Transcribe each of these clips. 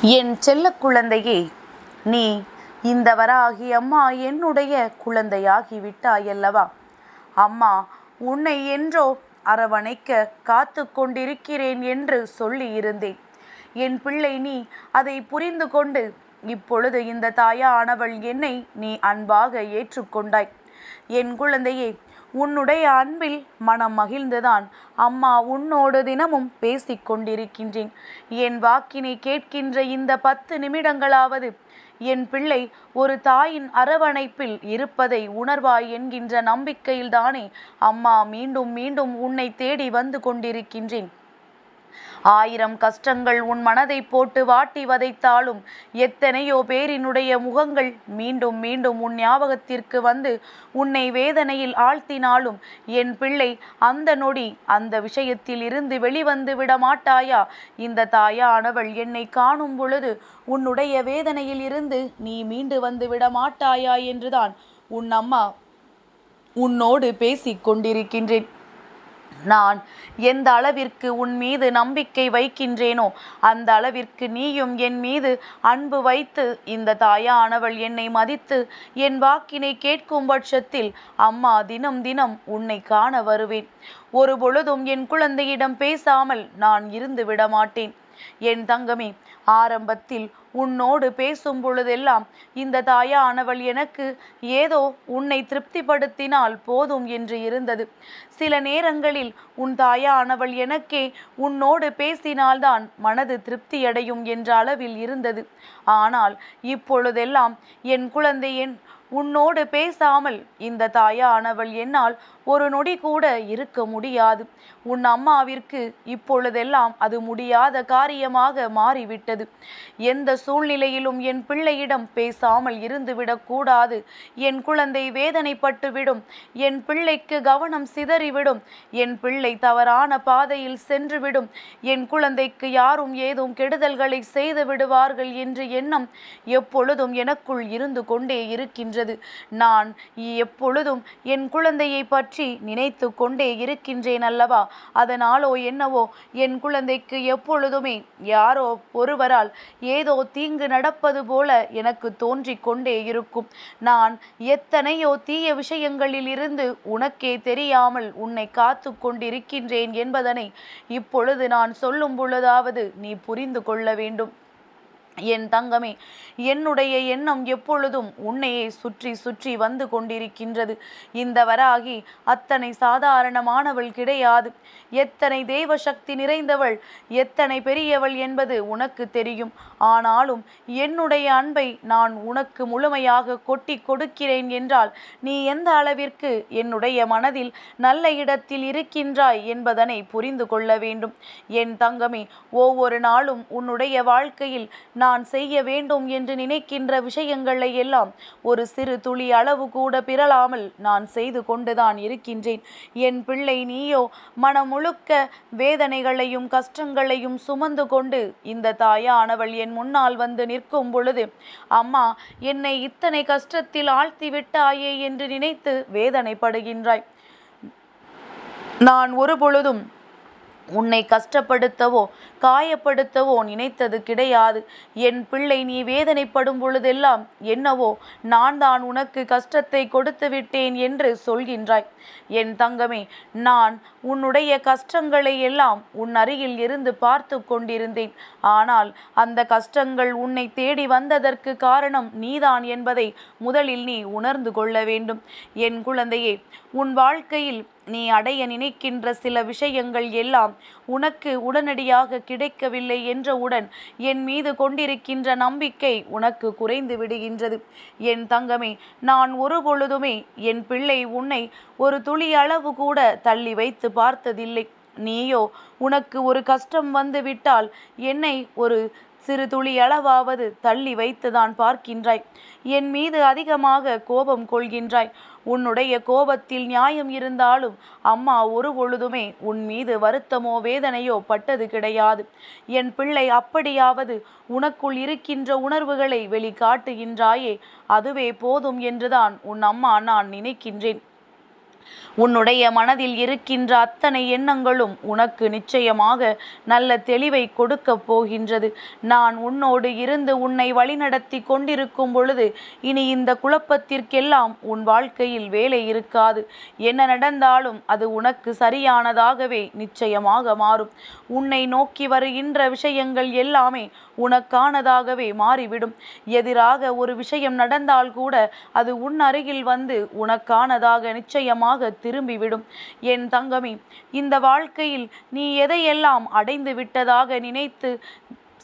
என் செல்ல குழந்தையே நீ இந்த வராகி அம்மா என்னுடைய குழந்தையாகி விட்டாயல்லவா அம்மா உன்னை என்றோ அரவணைக்க காத்து கொண்டிருக்கிறேன் என்று சொல்லியிருந்தேன். என் பிள்ளை நீ அதை புரிந்து கொண்டு இப்பொழுது இந்த தாயானவள் என்னை நீ அன்பாக ஏற்றுக்கொண்டாய். என் குழந்தையே உன்னுடைய அன்பில் மனம் மகிழ்ந்துதான். அம்மா உன்னோடு தினமும் பேசிக் கொண்டிருக்கின்றேன். என் வாக்கினை கேட்கின்ற இந்த பத்து நிமிடங்களாவது என் பிள்ளை ஒரு தாயின் அரவணைப்பில் இருப்பதை உணர்வாய் என்கின்ற நம்பிக்கையில்தானே. அம்மா மீண்டும் மீண்டும் உன்னை தேடி வந்து கொண்டிருக்கின்றேன். ஆயிரம் கஷ்டங்கள் உன் மனதை போட்டு வாட்டி வதைத்தாலும் எத்தனையோ பேரினுடைய முகங்கள் மீண்டும் மீண்டும் உன் ஞாபகத்திற்கு வந்து உன்னை வேதனையில் ஆழ்த்தினாலும் என் பிள்ளை அந்த நொடி அந்த விஷயத்தில் இருந்து வெளிவந்து விட மாட்டாயா இந்த தாயானவள் என்னை காணும் பொழுது உன்னுடைய வேதனையில் இருந்து நீ மீண்டு வந்து விட மாட்டாயா என்றுதான் உன் அம்மா உன்னோடு பேசிக் கொண்டிருக்கின்றேன் நான் எந்த அளவிற்கு உன் மீது நம்பிக்கை வைக்கின்றேனோ அந்த அளவிற்கு நீயும் என் மீது அன்பு வைத்து இந்த தாயானவள் என்னை மதித்து என் வாக்கினை கேட்கும் பட்சத்தில் அம்மா தினம் தினம் உன்னை காண வருவேன். ஒரு பொழுதும் என் குழந்தையிடம் பேசாமல் நான் இருந்து விட மாட்டேன் என் தங்கமே ஆரம்பத்தில் உன்னோடு பேசும் பொழுதெல்லாம் இந்த தாயானவள் எனக்கு ஏதோ உன்னை திருப்திப்படுத்தினால் போதும் என்று இருந்தது. சில நேரங்களில் உன் தாயானவள் எனக்கே உன்னோடு பேசினால்தான் மனது திருப்தியடையும் என்ற அளவில் இருந்தது. ஆனால் இப்பொழுதெல்லாம் என் குழந்தையின் உன்னோடு பேசாமல் இந்த தாயானவள் என்னால் ஒரு நொடி கூட இருக்க முடியாது. உன் அம்மாவிற்கு இப்பொழுதெல்லாம் அது முடியாத காரியமாக மாறிவிட்டது. எந்த சூழ்நிலையிலும் என் பிள்ளையிடம் பேசாமல் இருந்துவிடக்கூடாது என் குழந்தை வேதனைப்பட்டுவிடும். என் பிள்ளைக்கு கவனம் சிதறிவிடும். என் பிள்ளை தவறான பாதையில் சென்றுவிடும். என் குழந்தைக்கு யாரும் ஏதும் கெடுதல்களை செய்து விடுவார்கள் என்று எண்ணம் எப்பொழுதும் எனக்குள் இருந்து கொண்டே நின்றது. நான் எப்பொழுதும் என் குழந்தையை பற்றி நினைத்து கொண்டே இருக்கின்றேன் அல்லவா? அதனாலோ என்னவோ என் குழந்தைக்கு எப்பொழுதுமே யாரோ ஒருவரால் ஏதோ தீங்கு நடப்பது போல எனக்கு தோன்றிக் கொண்டே இருக்கும். நான் எத்தனையோ தீய விஷயங்களில் இருந்து உனக்கே தெரியாமல் உன்னை காத்து கொண்டிருக்கின்றேன் என்பதனை இப்பொழுது நான் சொல்லும் பொழுதாவது நீ புரிந்து கொள்ள வேண்டும். என் தங்கமே என்னுடைய எண்ணம் எப்பொழுதும் உன்னையே சுற்றி சுற்றி வந்து கொண்டிருக்கின்றது. இந்த வராகி அத்தனை சாதாரணமானவள் கிடையாது. எத்தனை தெய்வ சக்தி நிறைந்தவள் எத்தனை பெரியவள் என்பது உனக்கு தெரியும். ஆனாலும் என்னுடைய அன்பை நான் உனக்கு முழுமையாக கொட்டி கொடுக்கிறேன் என்றால் நீ எந்த அளவிற்கு என்னுடைய மனதில் நல்ல இடத்தில் இருக்கின்றாய் என்பதனை புரிந்து கொள்ள வேண்டும். என் தங்கமே ஒவ்வொரு நாளும் உன்னுடைய வாழ்க்கையில் நான் நான் செய்ய வேண்டும் என்று நினைக்கின்ற விஷயங்களை எல்லாம் ஒரு சிறு துளி அளவு கூட பிறளாமல் நான் செய்து கொண்டுதான் இருக்கின்றேன். என் பிள்ளை நீயோ மனம் முழுக்க வேதனைகளையும் கஷ்டங்களையும் சுமந்து கொண்டு இந்த தாயானவள் என் முன்னால் வந்து நிற்கும் பொழுது அம்மா என்னை இத்தனை கஷ்டத்தில் ஆழ்த்தி விட்டாயே என்று நினைத்து வேதனைப்படுகின்றாய். நான் ஒரு பொழுதும் உன்னை கஷ்டப்படுத்தவோ காயப்படுத்தவோ நினைத்தது கிடையாது. என் பிள்ளை நீ வேதனைப்படும் பொழுதெல்லாம் என்னவோ நான் தான் உனக்கு கஷ்டத்தை கொடுத்து விட்டேன் என்று சொல்கின்றாய். என் தங்கமே நான் உன்னுடைய கஷ்டங்களை எல்லாம் உன் அருகில் இருந்து பார்த்து கொண்டிருந்தேன். ஆனால் அந்த கஷ்டங்கள் உன்னை தேடி வந்ததற்கு காரணம் நீதான் என்பதை முதலில் நீ உணர்ந்து கொள்ள வேண்டும். என் குழந்தையே உன் வாழ்க்கையில் நீ அடைய நினைக்கின்ற சில விஷயங்கள் எல்லாம் உனக்கு உடனடியாக கிடைக்கவில்லை என்றவுடன் என் மீது கொண்டிருக்கின்ற நம்பிக்கை உனக்கு குறைந்து விடுகின்றது. என் தங்கமே நான் ஒரு பொழுதுமே என் பிள்ளை உன்னை ஒரு துளி அளவு கூட தள்ளி வைத்து பார்த்ததில்லை. நீயோ உனக்கு ஒரு கஷ்டம் வந்துவிட்டால் என்னை ஒரு சிறு துளி அளவாவது தள்ளி வைத்துதான் பார்க்கின்றாய். என் மீது அதிகமாக கோபம் கொள்கின்றாய். உன்னுடைய கோபத்தில் நியாயம் இருந்தாலும் அம்மா ஒரு பொழுதுமே உன் மீது வருத்தமோ வேதனையோ பட்டது கிடையாது. என் பிள்ளை அப்படியாவது உனக்குள் இருக்கின்ற உணர்வுகளை வெளிக்காட்டுகின்றாயே அதுவே போதும் என்றுதான் உன் அம்மா நான் நினைக்கின்றேன். உன்னுடைய மனதில் இருக்கின்ற அத்தனை எண்ணங்களும் உனக்கு நிச்சயமாக நல்ல தெளிவை கொடுக்கப் போகின்றது. நான் உன்னோடு இருந்து உன்னை வழிநடத்தி கொண்டிருக்கும் பொழுது இனி இந்த குழப்பத்திற்கெல்லாம் உன் வாழ்க்கையில் வேலை இருக்காது. என்ன நடந்தாலும் அது உனக்கு சரியானதாகவே நிச்சயமாக மாறும். உன்னை நோக்கி வருகின்ற விஷயங்கள் எல்லாமே உனக்கானதாகவே மாறிவிடும். எதிராக ஒரு விஷயம் நடந்தால் கூட அது உன் அருகில் வந்து உனக்கானதாக நிச்சயமாக திரும்பிவிடும். என் தங்கமே இந்த வாழ்க்கையில் நீ எதையெல்லாம் அடைந்து விட்டதாக நினைத்து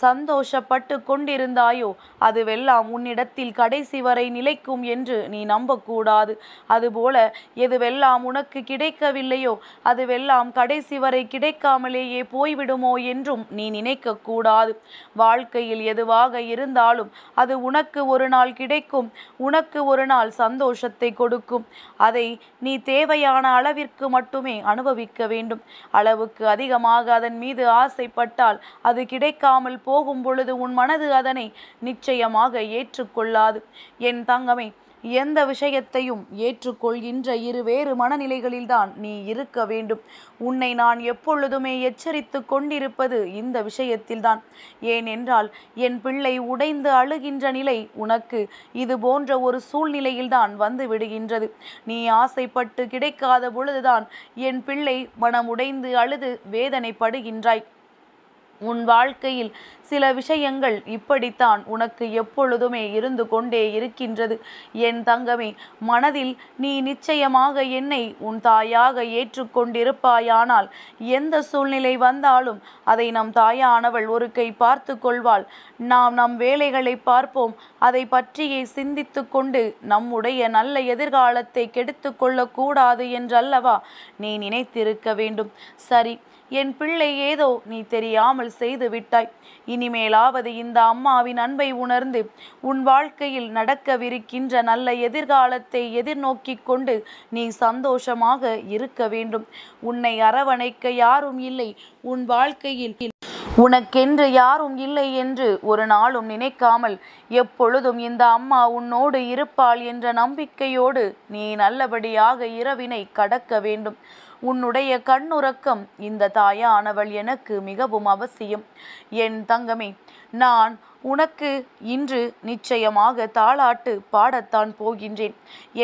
சந்தோஷப்பட்டு கொண்டிருந்தாயோ? அதுவெல்லாம் உன்னிடத்தில் கடைசி வரை நிலைக்கும் என்று நீ நம்பக்கூடாது. அதுபோல எதுவெல்லாம் உனக்கு கிடைக்கவில்லையோ அதுவெல்லாம் கடைசி வரை கிடைக்காமலேயே போய்விடுமோ என்றும் நீ நினைக்கக்கூடாது. வாழ்க்கையில் எதுவாக இருந்தாலும் அது உனக்கு ஒரு நாள் கிடைக்கும் உனக்கு ஒரு நாள் சந்தோஷத்தை கொடுக்கும். அதை நீ தேவையான அளவிற்கு மட்டுமே அனுபவிக்க வேண்டும். அளவுக்கு அதிகமாக அதன் மீது ஆசைப்பட்டால் அது கிடைக்காமல் போகும் பொழுது உன் மனது அதனை நிச்சயமாக ஏற்றுக்கொள்ளாது. என் தங்கமே எந்த விஷயத்தையும் ஏற்றுக்கொள்கின்ற இருவேறு மனநிலைகளில்தான் நீ இருக்க வேண்டும். உன்னை நான் எப்பொழுதுமே எச்சரித்து கொண்டிருப்பது இந்த விஷயத்தில்தான். ஏனென்றால் என் பிள்ளை உடைந்து அழுகின்ற நிலை உனக்கு இது போன்ற ஒரு சூழ்நிலையில்தான் வந்து விடுகின்றது. நீ ஆசைப்பட்டு கிடைக்காத பொழுதுதான் என் பிள்ளை மனமுடைந்து அழுது வேதனைப்படுகின்றாய். உன் வாழ்க்கையில் சில விஷயங்கள் இப்படித்தான் உனக்கு எப்பொழுதுமே இருந்து கொண்டே இருக்கின்றது. என் தங்கமே மனதில் நீ நிச்சயமாக என்னை உன் தாயாக ஏற்றுக்கொண்டிருப்பாயானால் எந்த சூழ்நிலை வந்தாலும் அதை நம் தாயானவள் ஒரு கை பார்த்து கொள்வாள். நாம் நம் வேலைகளை பார்ப்போம். அதை பற்றியே சிந்தித்து கொண்டு நம்முடைய நல்ல எதிர்காலத்தை கெடுத்து கொள்ளக்கூடாது என்றல்லவா நீ நினைத்திருக்க வேண்டும். சரி என் பிள்ளை ஏதோ நீ தெரியாமல் செய்து விட்டாய். இனிமேலாவது இந்த அம்மாவின் அன்பை உணர்ந்து உன் வாழ்க்கையில் நடக்கவிருக்கின்ற நல்ல எதிர்காலத்தை எதிர்நோக்கி கொண்டு நீ சந்தோஷமாக இருக்க வேண்டும். உன்னை அரவணைக்க யாரும் இல்லை. உன் வாழ்க்கையில் உனக்கென்று யாரும் இல்லை என்று ஒரு நாளும் நினைக்காமல் எப்பொழுதும் இந்த அம்மா உன்னோடு இருப்பாள் என்ற நம்பிக்கையோடு நீ நல்லபடியாக இரவினை கடக்க வேண்டும். உன்னுடைய கண்ணுறக்கம் இந்த தாயானவள் எனக்கு மிகவும் அவசியம். என் தங்கமே நான் உனக்கு இன்று நிச்சயமாக தாளாட்டு பாடத்தான் போகின்றேன்.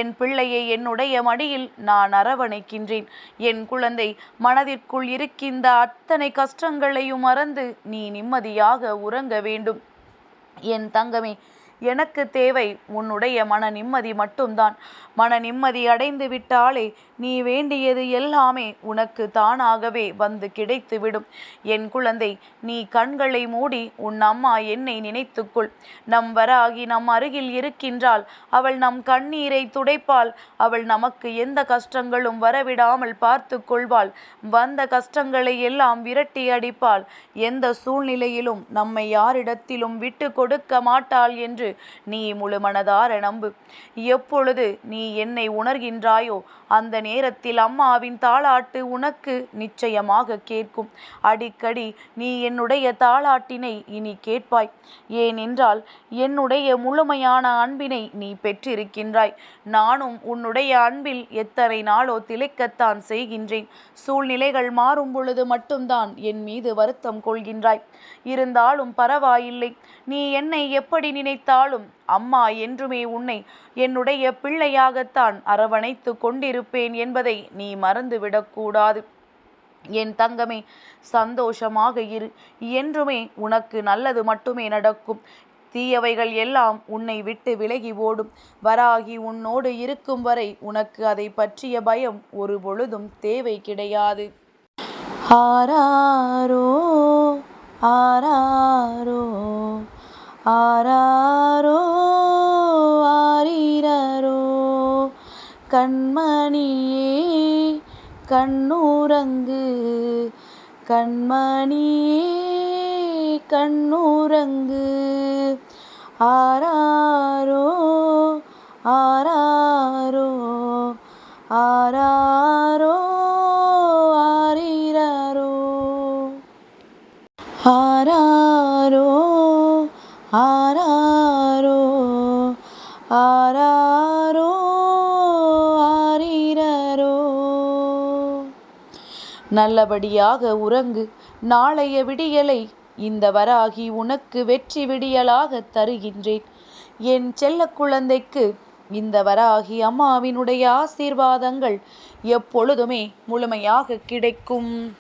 என் பிள்ளையை என்னுடைய மடியில் நான் அரவணைக்கின்றேன். என் குழந்தை மனதிற்குள் இருக்கின்ற அத்தனை கஷ்டங்களையும் மறந்து நீ நிம்மதியாக உறங்க வேண்டும். என் தங்கமே எனக்கு தேவை உன்னுடைய மன நிம்மதி மட்டும்தான். மன நிம்மதி அடைந்து விட்டாலே நீ வேண்டியது எல்லாமே உனக்கு தானாகவே வந்து கிடைத்துவிடும். என் குழந்தை நீ கண்களை மூடி உன் அம்மா என்னை நினைத்துக்கொள். நம் வராகி நம் அருகில் இருக்கின்றாள் அவள் நம் கண்ணீரை துடைப்பாள். அவள் நமக்கு எந்த கஷ்டங்களும் வரவிடாமல் பார்த்து கொள்வாள் வந்த கஷ்டங்களை எல்லாம் விரட்டி அடிப்பாள். எந்த சூழ்நிலையிலும் நம்மை யாரிடத்திலும் விட்டு கொடுக்க மாட்டாள் என்று நீ முழு மனதார நம்பு. எப்பொழுது நீ என்னை உணர்கின்றாயோ அந்த நேரத்தில் அம்மாவின் தாளாட்டு உனக்கு நிச்சயமாக கேட்கும். அடிக்கடி நீ என்னுடைய தாளாட்டினை இனி கேட்பாய். ஏனென்றால் என்னுடைய முழுமையான அன்பினை நீ பெற்றிருக்கின்றாய். நானும் உன்னுடைய அன்பில் எத்தனை நாளோ திளைக்கத்தான் செய்கின்றேன். சூழ்நிலைகள் மாறும் பொழுது மட்டும்தான் என் மீது வருத்தம் கொள்கின்றாய். இருந்தாலும் பரவாயில்லை. நீ என்னை எப்படி நினைத்தாலும் அம்மா என்றுமே உன்னை என்னுடைய பிள்ளையாகத்தான் அரவணைத்து கொண்டிருப்பேன் என்பதை நீ மறந்துவிடக்கூடாது என் தங்கமே சந்தோஷமாக இரு. என்றுமே உனக்கு நல்லது மட்டுமே நடக்கும். தீயவைகள் எல்லாம் உன்னை விட்டு விலகி ஓடும். வராகி உன்னோடு இருக்கும் வரை உனக்கு அதை பற்றிய பயம் ஒரு பொழுதும் தேவை கிடையாது. ஆராரோ ஆராரோ ஆரா கண்மணியே கண்ணூரங்கு கண்மணியே கண்ணூரங்கு. ஆராரோ ஆராரோ நல்லபடியாக உறங்கு. நாளைய விடியலை இந்த வராகி உனக்கு வெற்றி விடியலாக தருகின்றேன். என் செல்ல குழந்தைக்கு இந்த வராகி அம்மாவினுடைய ஆசீர்வாதங்கள் எப்பொழுதுமே முழுமையாக கிடைக்கும்.